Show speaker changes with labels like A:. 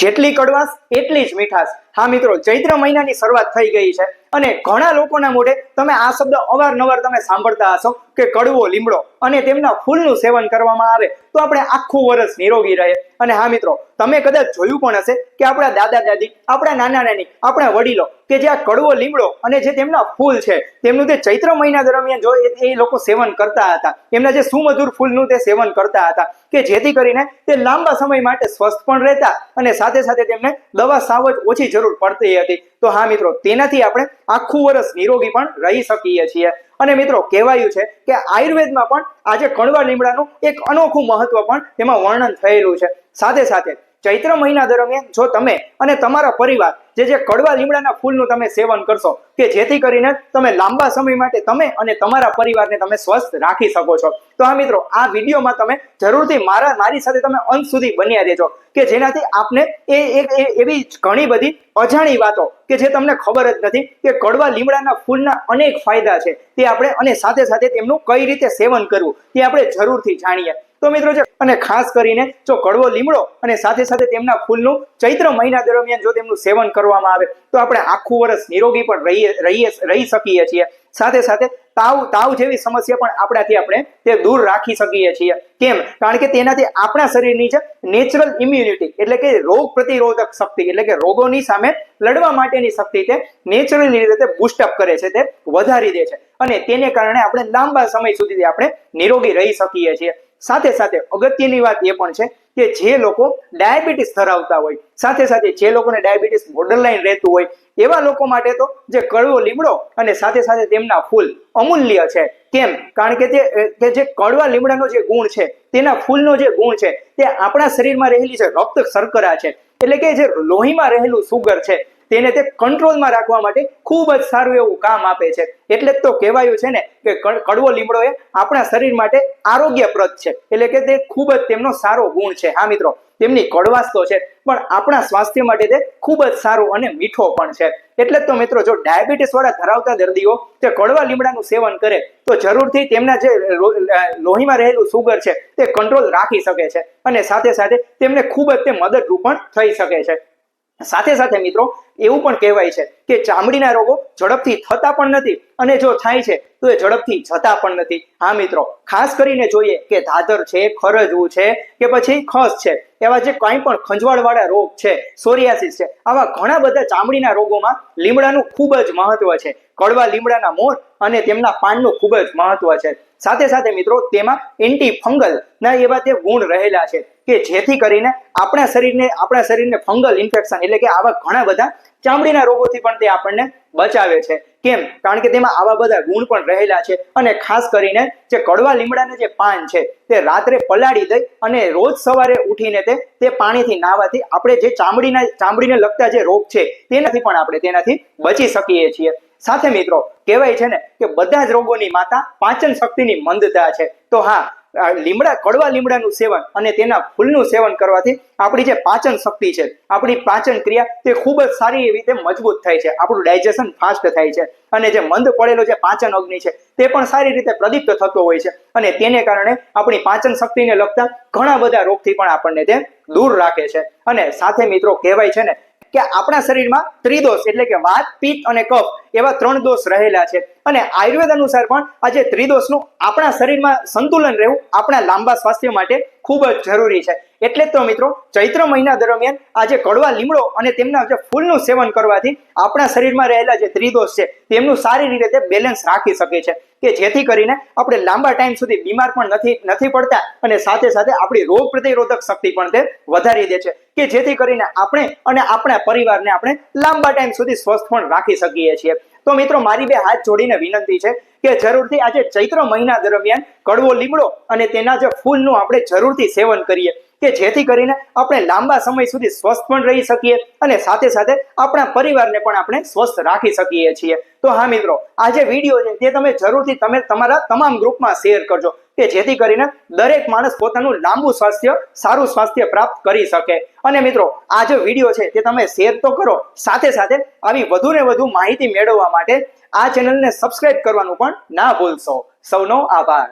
A: જેટલી કડવાશ, એટલી જ મીઠાશ. હા મિત્રો, ચૈત્ર મહિનાની શરૂઆત થઈ ગઈ છે અને ઘણા લોકોના મોઢે તમે આ શબ્દ અવારનવાર તમે સાંભળતા હશો કે કડવો લીમડો અને તેમના ફૂલનું સેવન કરવામાં આવે. તો આપણે આખું વર્ષ નિરોગી રહે અને હા મિત્રો, તમે કદાચ જોયું પણ હશે કે આપણા દાદા દાદી, આપણા નાના નાની, આપણા વડીલો કે જે આ કડવો લીમડો અને જે તેમના ફૂલ છે, તેમનું તે ચૈત્ર મહિના દરમિયાન જો એ- લોકો સેવન કરતા હતા, એમના જે સુમધુર ફૂલનું તે સેવન કરતા હતા, કે જેથી કરીને તે લાંબા સમય માટે સ્વસ્થ પણ રહેતા અને સાથે સાથે તેમને દવા સાવજ ઓછી જરૂર પડતી હતી. તો હા મિત્રો, તેનાથી આપણે આખું વર્ષ નિરોગી પણ રહી શકીએ છીએ. અને મિત્રો કહેવાયું છે કે આયુર્વેદમાં પણ આજે કણવા લીમડાનું એક અનોખું મહત્વ પણ તેમાં વર્ણન થયેલું છે. સાથે સાથે ચૈત્ર મહિના દરમિયાન જો તમે અને તમારા પરિવાર જે જે કડવા લીમડાના ફૂલનું તમે સેવન કરશો, કે જેથી કરીને તમે લાંબા સમય માટે તમે અને તમારા પરિવારને તમે સ્વસ્થ રાખી શકો છો. તો આ મિત્રો, આ વિડીયોમાં તમે જરૂરથી મારા, મારી સાથે તમે અંત સુધી બન્યા રહેજો, કે જેનાથી આપને એ એક એવી ઘણી બધી અજાણી વાતો, કે જે તમને ખબર જ નથી, કે કડવા લીમડાના ફૂલના અનેક ફાયદા છે, તે આપણે અને સાથે સાથે તેમનું કઈ રીતે સેવન કરવું, તે આપણે જરૂરથી જાણીએ. તો મિત્રો છે અને ખાસ કરીને જો કડવો લીમડો અને સાથે સાથે તેમના ફૂલનું ચૈત્ર મહિના દરમિયાન જો તેમનું સેવન કરવામાં આવે, તો આપણે આખું વર્ષ નિરોગી પણ રહીએ રહીએ રહી શકીએ છીએ. સાથે સાથે તાવ તાવ જેવી સમસ્યા પણ આપણાથી આપણે તે દૂર રાખી શકીએ છીએ. કેમ? કારણ કે તેનાથી આપણા શરીરની જે નેચરલ ઇમ્યુનિટી એટલે કે રોગ પ્રતિરોધક શક્તિ એટલે કે રોગોની સામે લડવા માટેની શક્તિ તે નેચરલી રીતે બુસ્ટઅપ કરે છે તે વધારી દે છે. અને તેને કારણે આપણે લાંબા સમય સુધી આપણે નિરોગી રહી શકીએ છીએ. સાથે સાથે અગત્યની વાત એ પણ છે કે જે લોકો ડાયાબિટીસ ધરાવતા હોય, સાથે સાથે જે લોકોને ડાયાબિટીસ બોર્ડરલાઈન રહેતું હોય, એવા લોકો માટે તો જે કડવો લીમડો અને સાથે સાથે તેમના ફૂલ અમૂલ્ય છે. કેમ? કારણ કે તે જે કડવા લીમડાનો જે ગુણ છે, તેના ફૂલનો જે ગુણ છે, તે આપણા શરીરમાં રહેલી જે રક્ત શર્કરા છે, એટલે કે જે લોહીમાં રહેલું સુગર છે તેને તે કંટ્રોલમાં રાખવા માટે ખૂબ જ સારું એવું કામ આપે છે. એટલે જ તો કહેવાયું છે ને કે કડ- કડવો લીમડો એ આપણા શરીર માટે આરોગ્યપ્રદ છે. એટલે કે તે ખૂબ જ તેમનો સારો ગુણ છે. હા મિત્રો, તેમની કડવાશ તો છે, પણ આપણા સ્વાસ્થ્ય માટે તે ખૂબ જ સારું અને મીઠો પણ છે. એટલે જ તો મિત્રો, જો ડાયાબિટીસ વાળા ધરાવતા દર્દીઓ તે કડવા લીમડાનું સેવન કરે, તો જરૂરથી તેમના જે લોહીમાં રહેલું સુગર છે, તે કંટ્રોલ રાખી શકે છે. અને સાથે સાથે તેમને ખૂબ જ તે મદદરૂપ પણ થઈ શકે છે. સાથે સાથે મિત્રો, એવું પણ કહેવાય છે કે ચામડીના રોગો ઝડપથી થતા પણ નથી અને જો થાય છે, તો એ ઝડપથી જતા પણ નથી. હા મિત્રો, ખાસ કરીને જોઈએ કે ધાદર છે, ખરજવું છે કે પછી ખસ છે. એવા જે કંઈ પણ ખંજવાળવાળા રોગ છે, સોરિયાસિસ છે, આવા ઘણા બધા ચામડીના રોગોમાં લીમડાનું ખૂબ જ મહત્વ છે. કડવા લીમડાના મોર અને તેમના પાનનું ખૂબ જ મહત્વ છે. સાથે સાથે મિત્રો, તેમાં એન્ટી ફંગલ ના એવા તે ગુણ રહેલા છે કે જેથી કરીને આપણા શરીરને આપણા શરીરને ફંગલ ઇન્ફેક્શન એટલે કે આવા ઘણા બધા ચામડીના રોગોથી પણ તે આપણને બચાવે છે. કેમ? કારણ કે તેમાં આવા બધા ગુણ પણ રહેલા છે અને ખાસ કરીને જે કડવા લીમડાના જે પાન છે, તે રાત્રે પલાળી દઈ અને રોજ સવારે ઉઠીને તે તે પાણીથી નાહવાથી આપણે જે ચામડીના, ચામડીને લગતા જે રોગ છે, તેનાથી પણ આપણે તેનાથી બચી શકીએ છીએ. સાથે મિત્રો, કહેવાય છે ને કે બધા જ રોગોની માતા પાચન શક્તિની મંદતા છે. તો હા લીમડા, કડવા લીમડાનું સેવન અને તેના ફૂલનું સેવન કરવાથી આપણી જે પાચન શક્તિ છે, આપણી પાચન ક્રિયા તે ખૂબ જ સારી એવી રીતે મજબૂત થાય છે. આપણું ડાયજેશન ફાસ્ટ થાય છે અને જે મંદ પડેલો જે પાચન અગ્નિ છે તે પણ સારી રીતે પ્રદીપ્ત થતો હોય છે અને તેને કારણે આપણી પાચન શક્તિને લગતા ઘણા બધા રોગથી પણ આપણને તે દૂર રાખે છે. અને સાથે મિત્રો કહેવાય છે ને કે આપણા શરીરમાં ત્રિદોષ એટલે કે વાત, પિત્ત અને કફ એવા ત્રણ દોષ રહેલા છે. અને આયુર્વેદ અનુસાર પણ આ જે ત્રિદોષનું આપણા શરીરમાં સંતુલન રહેવું આપણા લાંબા સ્વાસ્થ્ય માટે ખૂબ જ જરૂરી છે. એટલે તો મિત્રો, ચૈત્ર મહિના દરમિયાન આ જે કડવા લીમડો અને તેમના જે ફૂલનું સેવન કરવાથી આપણા શરીરમાં રહેલા જે ત્રિદોષ છે, તેમનું સારી રીતે બેલેન્સ રાખી શકે છે. કે જેથી કરીને આપણે લાંબા ટાઈમ સુધી બીમાર પણ નથી નથી પડતા અને સાથે સાથે આપણી રોગ પ્રતિરોધક શક્તિ પણ તે વધારી દે છે. કે જેથી કરીને આપણે અને આપણા પરિવારને આપણે લાંબા ટાઈમ સુધી સ્વસ્થ પણ રાખી શકીએ છીએ. તો મિત્રો, મારી બે હાથ જોડીને વિનંતી છે કે જરૂરથી આજે ચૈત્ર મહિના દરમિયાન કડવો લીમડો અને તેના જે ફૂલનું આપણે જરૂરથી સેવન કરીએ. કે જેથી કરીને આપણે લાંબા સમય સુધી સ્વસ્થ પણ રહી શકીએ અને સાથે સાથે આપણા પરિવારને પણ આપણે સ્વસ્થ રાખી શકીએ છીએ. તો હા મિત્રો આ જે વીડિયો છે તે તમે જરૂરથી તમે તમારા તમામ ગ્રુપમાં શેર કરજો કે જેથી કરીને દરેક માણસ પોતાનું લાંબુ સ્વાસ્થ્ય, સારું સ્વાસ્થ્ય પ્રાપ્ત કરી શકે. અને મિત્રો, આ જે વીડિયો છે તે તમે શેર તો કરો, સાથે સાથે આવી વધુ ને વધુ માહિતી મેળવવા માટે આ ચેનલને સબસ્ક્રાઇબ કરવાનું પણ ના ભૂલશો. સૌનો આભાર.